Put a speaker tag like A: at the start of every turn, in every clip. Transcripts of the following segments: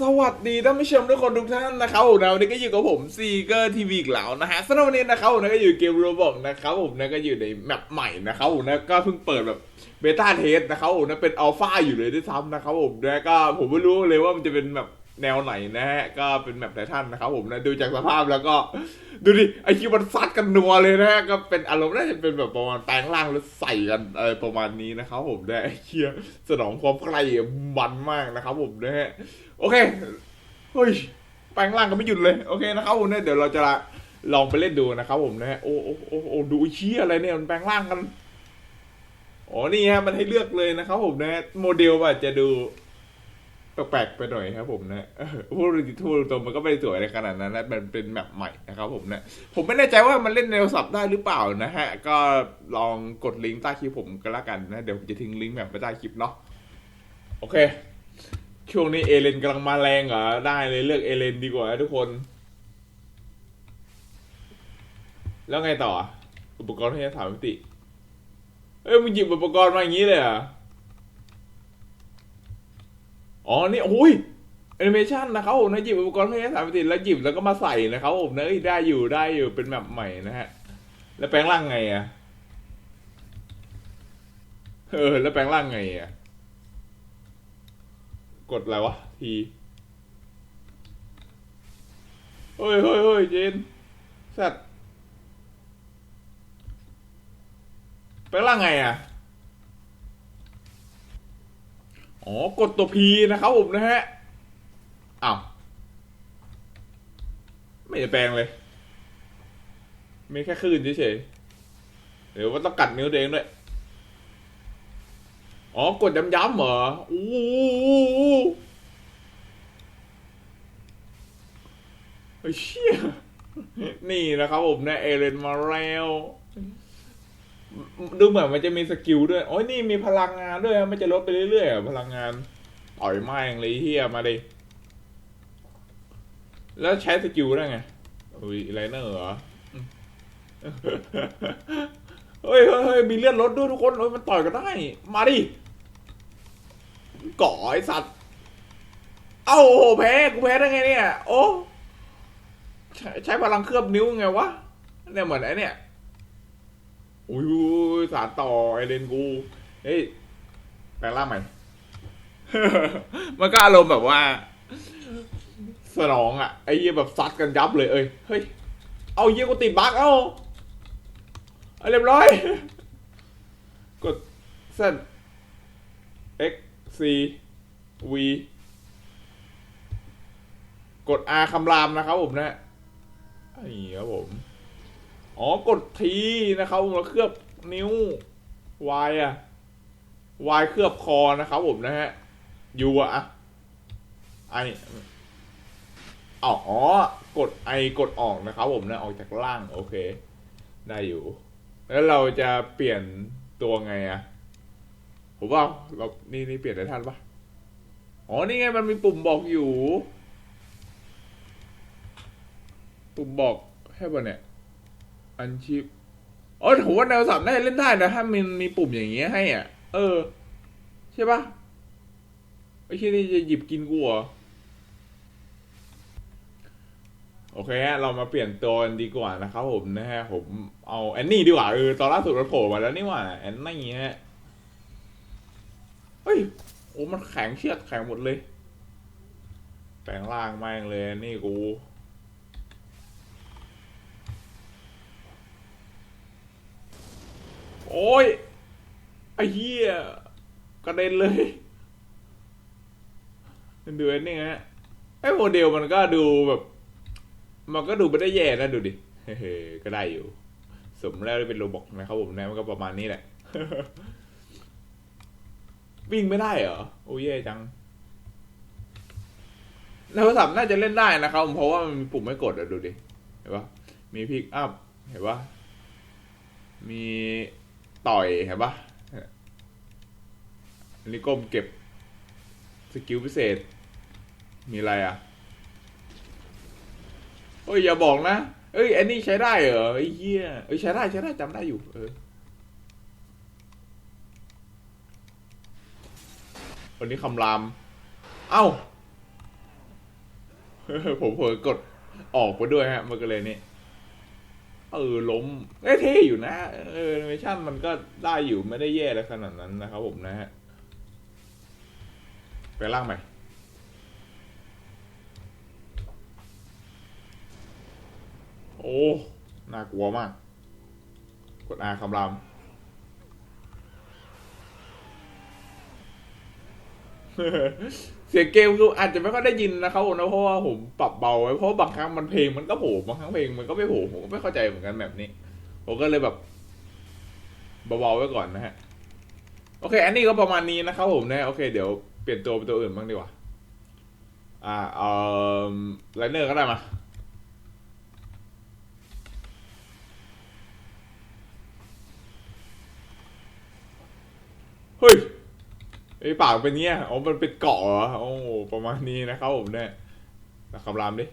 A: สวัสดีท่านผู้ชมทุกคนทุกท่านนะครับผมนะวันนี้ก็อยู่กับผมซีเกอร์ทีวีอีกแล้วนะฮะสำหรับวันนี้นะครับผมนะก็อยู่เกมโรบอกนะครับผมนะก็อยู่ในแมปใหม่นะครับผมนะก็เพิ่งเปิดแบบเบต้าเทสนะครับผมนะเป็นอัลฟาอยู่เลยด้วยซ้ำนะครับผมนะก็ผมไม่รู้เลยว่ามันจะเป็นแบบ แนวไหนนะฮะ ก็เป็นแมปไททันนะครับผมนะดูจากสภาพแล้วก็ ดูดิไอคิวมันซัดกันนัวเลยนะฮะ ก็เป็นอารมณ์น่าจะเป็นแบบประมาณแปลงร่างแล้วใส่กันอะไรประมาณนี้นะครับผมนะไอเคียสนองความใคร่มันมากนะครับผมนะฮะ โอเคเฮ้ยแปลงร่างกันไม่หยุดเลย โอเคนะครับผมเนี่ยเดี๋ยวเราจะลองไปเล่นดูนะครับผมนะฮะ โอ้โอ้โอ้โอ้ดูไอ้เชี่ยอะไรเนี่ยมันแปลงร่างกันอ๋อนี่ฮะมันให้เลือกเลยนะครับผมนะฮะโมเดลอาจจะดู แปลกๆไปหน่อยครับผมนะเออพูดทูตรงมันก็ไม่ได้สวยอะไรขนาดนั้นนะมันเป็นแมปใหม่นะครับผมนะผมไม่แน่ใจว่ามันเล่นในโทรศัพท์ได้หรือเปล่านะฮะ ก็ลองกดลิงก์ใต้คลิปผมก็แล้วกันนะ เดี๋ยวผมจะทิ้งลิงก์แบบไว้ใต้คลิปเนาะโอเค ช่วงนี้เอเลนกำลังมาแรงเหรอได้เลยเลือกเอเลนดีกว่านะทุกคน แล้วไงต่อ อุปกรณ์ที่จะถามมิติ เอ้ยมึงหยิบอุปกรณ์มาอย่างนี้เลยอะ อ๋อนี่โอ้ยแอนิเมชันนะครับผมนะหยิบอุปกรณ์พยาสามมิติแล้วหยิบแล้วก็มาใส่นะครับผมนะเอ้ยได้อยู่ได้อยู่เป็นแบบใหม่นะฮะ แล้วแปลงร่างไงอะเออ แล้วแปลงร่างไงอะ กดอะไรวะ ทีเฮ้ยเฮ้ยเฮ้ยเจนสัตว์แปลงร่างไงอะ อ๋อกดตัว P นะครับผมนะฮะอ้าวไม่จะแปลงเลย ไมีแค่คลื่นเฉยๆเดี๋ยวว่าต้องกัดนิ้วตัวเองด้วย อ๋อกดย้ำๆเหรออู้ไอ้เชี่ยนี่นะครับผมนะเอเลนมาแล้ว ดูเหมือนมันจะมีสกิลด้วยโอ้ยนี่มีพลังงานด้วยมันจะลดไปเรื่อยๆพลังงานต่อยไม้งเลยเฮียมาดิแล้วใช้สกิลได้ไงอุ้ยไรเนอร์เหรอเฮ้ยเฮ้ยเฮ้ยมีเลือดลดด้วยทุกคนเฮ้ยมันต่อยกันได้ มาดิก่อไอสัตว์ เอ้าโอ้โหแพ้กูแพ้ได้ไงเนี่ย โอ้ใช้ใช้พลังเคลือบนิ้วไงวะเนี่ยเหมือนไอเนี่ย อุ้ยสารต่อไอเลนกู เฮ้ยแปลงร่างใหม่ มันก็อารมณ์แบบว่า สนองอะ ไอ้เหี้ยแบบซัดกันยับเลยเอ้ย เฮ้ย เอาเหี้ยกูติดบั๊กเอ้าเรียบร้อย กด Z X C V กด R คำรามนะครับผมนะไอ้ครับผม อ๋อกดทีนะครับผมแล้วเคลือบนิ้ว Y อะ Y เคลือบคอนะครับผมนะฮะ U อะไออ๋ออ๋อกดไอกดออกนะครับผมนะออกจากล่าง โอเค ได้อยู่ แล้วเราจะเปลี่ยนตัวไงอะผมว่าเรานี่นี่เปลี่ยนได้ทันปะอ๋อ นี่ไงมันมีปุ่มบอกอยู่ ปุ่มบอกให้ป่ะเนี่ย อันชิปอ๋อผมว่าแนวสับน่าจะเล่นได้นะถ้ามันมีปุ่มอย่างเงี้ยให้อะ เออ ใช่ปะไอ้ที่นี่จะหยิบกินกูเหรอโอเคฮะเรามาเปลี่ยนตัวกันดีกว่านะครับผมนะฮะผมเอาแอนนี่ดีกว่าเออตอนล่าสุดมันโผล่มาแล้วนี่หว่าแอนนี่ฮะเฮ้ยโอ้มันแข็งเชือกแข็งหมดเลยแปลงร่างแม่งเลยนี่กู โอ้ยไอ้เหี้ยกระเด็นเลยดูไอ้นี่ฮะไอ้โมเดลมันก็ดูแบบ มันก็ดูไม่ได้แย่นะดูดิเฮ้ก็ได้อยู่ สมแล้วที่เป็นโรบอกนะครับผมนะมันก็ประมาณนี้แหละ วิ่งไม่ได้เหรอ โอ้ยแย่จังในโทรศัพท์น่าจะเล่นได้นะครับผมเพราะว่ามันมีปุ่มไม่กดอะดูดิ เห็นปะมีพิกอัพ เห็นปะมี ต่อยเห็นปะอันนี้ก้มเก็บสกิลพิเศษ มีอะไรอะเอ้ยอย่าบอกนะ เอ้ยอันนี้ใช้ได้เหรอไอ้เหี้ยเอ้ยใช้ได้ใช้ได้จำได้อยู่เออวันนี้คำราม เอ้า ผมเผลอกดออกไปด้วยฮะมันก็เลยนี่ เออล้มเอ้เท่อยู่นะเออแอนิเมชั่นมันก็ได้อยู่ไม่ได้แย่อะไรขนาดนั้นนะครับผมนะฮะไปล่างใหม่โอ้ น่ากลัวมาก กดอาคำราม เสียงเกมคืออาจจะไม่ค่อยได้ยินนะครับผมนะเพราะว่าผมปรับเบาไว้เพราะบางครั้งมันเพลงมันก็โผล่บางครั้งเพลงมันก็ไม่โผล่ผมก็ไม่เข้าใจเหมือนกันแบบนี้ผมก็เลยแบบเบาๆไว้ก่อนนะฮะ โอเค อันนี้ก็ประมาณนี้นะครับผมนะโอเค เดี๋ยวเปลี่ยนตัวเป็นตัวอื่นบ้างดีกว่า อ่าเอ่อไลเนอร์ก็ได้มาเฮ้ย ไอ้ปากเป็นเงี้ยอ๋อมันเป็นเกาะเหรอโอ้ประมาณนี้นะครับผมเนี่ยแล้วคำรามดิ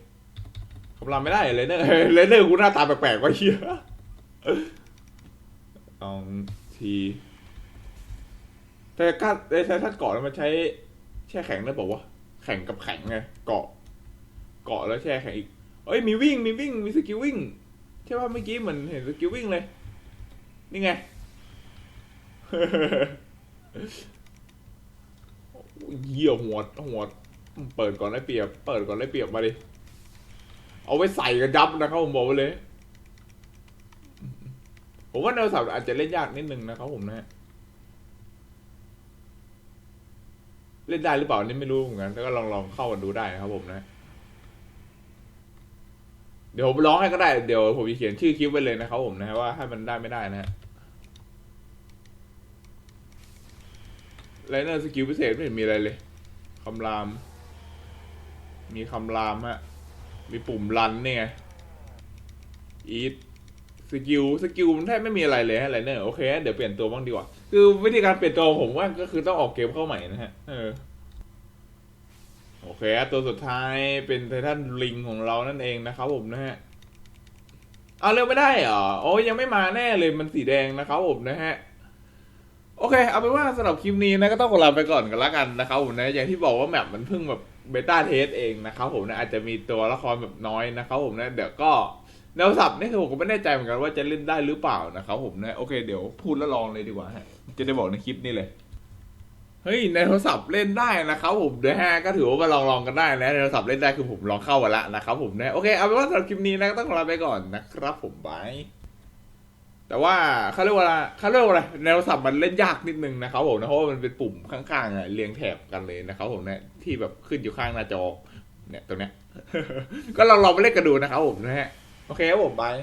A: คำรามไม่ได้เลยเนอร์เลยเนอร์กูหน้าตาแปลกๆว่าเฮียสองทีแต่ก้าไอ้ใช้ท่านเกาะแล้วมันใช้แช่แข็งได้บอกว่าวะแข่งกับแข็งไงเกาะ เกาะแล้วแช่แข็งอีกเอ้ยมีวิ่งมีวิ่งมีสกิลวิ่งใช่ป่ะเมื่อกี้เหมือนเห็นสกิลวิ่งเลย นี่ไง เหี้ยหัวหัวเปิดก่อนได้เปรียบ เปิดก่อนได้เปรียบมาดิ เอาไว้ใส่กันยับนะครับผมบอกไว้เลย ผมว่าแนวสับอาจจะเล่นยากนิดนึงนะครับผมนะเล่นได้หรือเปล่านี่ไม่รู้เหมือนกันแล้วก็ลองลองเข้ากันดูได้นะครับผมนะ เดี๋ยวผมร้องให้ก็ได้ เดี๋ยวผมจะเขียนชื่อคลิปไว้เลยนะครับผมนะว่าให้มันได้ไม่ได้นะฮะ ไลเนอร์สกิลพิเศษไม่เห็นมีอะไรเลย คำราม มีคำรามฮะ มีปุ่มรันเนี่ยอีทสกิลสกิลมันแทบไม่มีอะไรเลยฮะไลเนอร์โอเค เดี๋ยวเปลี่ยนตัวบ้างดีกว่า คือวิธีการเปลี่ยนตัวผมว่าก็คือต้องออกเกมเข้าใหม่นะฮะ เออ โอเค ตัวสุดท้ายเป็นไททันลิงของเรานั่นเองนะครับผมนะฮะ เอาเร็วไม่ได้เหรอ โอ้ยังไม่มาแน่เลยมันสีแดงนะครับผมนะฮะ อเค เอาเป็นว่าสำหรับคลิปนี้นะก็ต้องขอลาไปก่อนกันละกันนะครับผมนะอย่างที่บอกว่าแมปมันเพิ่งแบบเบต้าเทสเองนะครับผมนะอาจจะมีตัวละครแบบน้อยนะครับผมนะเดี๋ยวก็แนวสับนี่คือผมก็ไม่แน่ใจเหมือนกันว่าจะเล่นได้หรือเปล่านะครับผมนะโอเคเดี๋ยวพูดแล้วลองเลยดีกว่าฮะจะได้บอกในคลิปนี้เลยเฮ้ยในโทรศัพท์เล่นได้นะครับผมนะฮะก็ถือว่ามาลองลองกันได้นะในโทรศัพท์เล่นได้คือผมลองเข้ามาละนะครับผมนะโอเคเอาเป็นว่าสำหรับคลิปนี้นะก็ต้องขอลาไปก่อนนะครับผมบาย แต่ว่าเขาเรียกว่าอะไรเขาเรียกว่าอะไรแนวสับมันเล่นยากนิดนึงนะครับผมนะเพราะว่ามันเป็นปุ่มข้างๆเรียงแถบกันเลยนะครับผมเนะที่แบบขึ้นอยู่ข้างหน้าจอเนี่ยตรงเนี้ยก็ลองลองไปเล่นกันดูนะครับผมนะฮะโอเคครับผมบาย